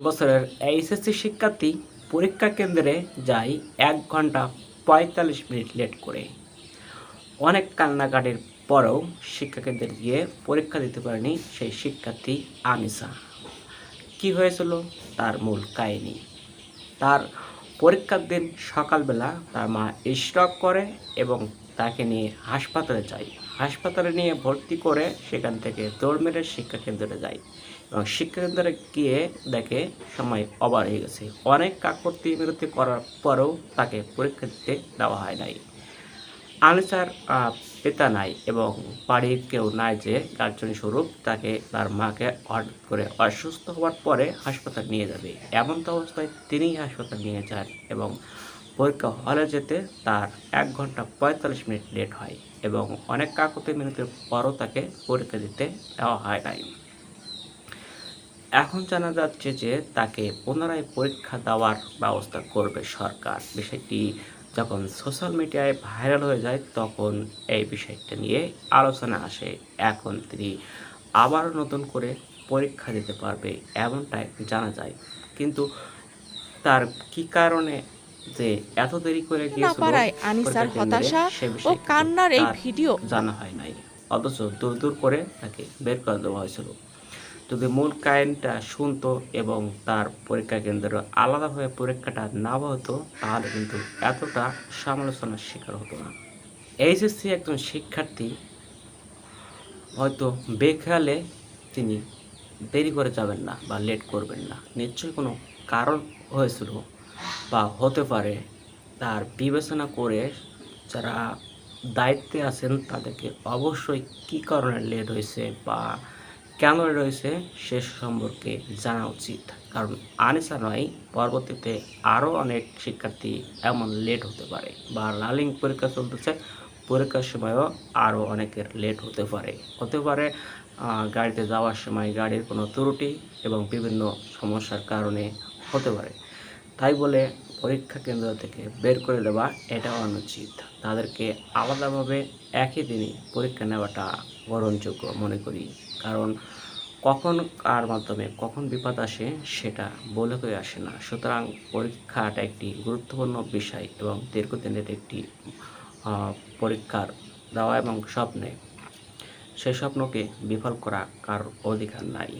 বছরের এইচএসসি শিক্ষার্থী পরীক্ষা কেন্দ্রে যায় এক ঘণ্টা পঁয়তাল্লিশ মিনিট লেট করে। অনেক কান্নাকাটির পরেও শিক্ষা কেন্দ্রে গিয়ে পরীক্ষা দিতে পারেনি সেই শিক্ষার্থী আনিসা। কি হয়েছিল? তার মূল কাহিনী। তার পরীক্ষার দিন সকালবেলা তার মা স্ট্রক করে এবং তাকে নিয়ে হাসপাতালে যায়। হাসপাতালে নিয়ে ভর্তি করে সেখান থেকে দৌড় মেরে শিক্ষা কেন্দ্রে যায়। এবং শিক্ষাকেন্দ্রে গিয়ে দেখে সময় অবার হয়ে গেছে। অনেক কাকর্তি বিরতি করার পরেও তাকে পরীক্ষা দিতে দেওয়া হয় নাই। আনিসার পিতা নাই এবং বাড়ির কেউ নাই যে গার্জেন স্বরূপ তাকে তার মাকে হঠাৎ করে অসুস্থ হওয়ার পরে হাসপাতাল নিয়ে যাবে। এমন তো অবস্থায় তিনি হাসপাতাল নিয়ে যান এবং পরীক্ষা হলে যেতে তার এক ঘণ্টা পঁয়তাল্লিশ মিনিট লেট হয় এবং অনেক কাকতি মিনিটের পরও তাকে পরীক্ষা দিতে দেওয়া হয় নাই। এখন জানা যাচ্ছে যে তাকে পুনরায় পরীক্ষা দেওয়ার ব্যবস্থা করবে সরকার। বিষয়টি যখন সোশ্যাল মিডিয়ায় ভাইরাল হয়ে যায় তখন এই বিষয়টা নিয়ে আলোচনা আসে। এখন তিনি আবার নতুন করে পরীক্ষা দিতে পারবে এমনটাই জানা যায়। কিন্তু তার কি কারণে যে এত দেরি করে না পারায় আনিসার হতাশা ও কান্নার এই ভিডিও জানা হয় নাই। অথচ দূর দূর করে তাকে বের করে দেওয়া হয়েছিল। যদি মূল কাহিনটা শুনতো এবং তার পরীক্ষা কেন্দ্র আলাদাভাবে পরীক্ষাটা না হতো তাহলে কিন্তু এতটা সমালোচনার শিকার হতো না। এইচএসসি একজন শিক্ষার্থী হয়তো বেখেয়ালে তিনি দেরি করে যাবেন না বা লেট করবেন না। নিশ্চয়ই কোনো কারণ হয়েছিল। বা হতে পারে তার বিবেচনা করে যারা দায়িত্বে আছেন তাদেরকে অবশ্যই কী কারণে লেট হয়েছে বা কেন রয়েছে সে সম্পর্কে জানা উচিত। কারণ আনিসা নয় পরবর্তীতে আরও অনেক শিক্ষার্থী এমন লেট হতে পারে বা রানিং পরীক্ষা চলতেছে, পরীক্ষার সময়ও আরও অনেকের লেট হতে পারে। হতে পারে গাড়িতে যাওয়ার সময় গাড়ির কোনো ত্রুটি এবং বিভিন্ন সমস্যার কারণে হতে পারে। তাই বলে পরীক্ষা কেন্দ্র থেকে বের করে দেওয়া এটা অনুচিত। তাদেরকে আলাদাভাবে একই দিনই পরীক্ষা নেওয়াটা গ্রহণযোগ্য মনে করি। কারণ কখন কার মাধ্যমে কখন বিপদ আসে সেটা বলে করে আসে না। সুতরাং পরীক্ষাটা একটি গুরুত্বপূর্ণ বিষয় এবং দীর্ঘদিনের একটি পরীক্ষার দেওয়া এবং স্বপ্নে সেই স্বপ্নকে বিফল করা কার অধিকার নাই।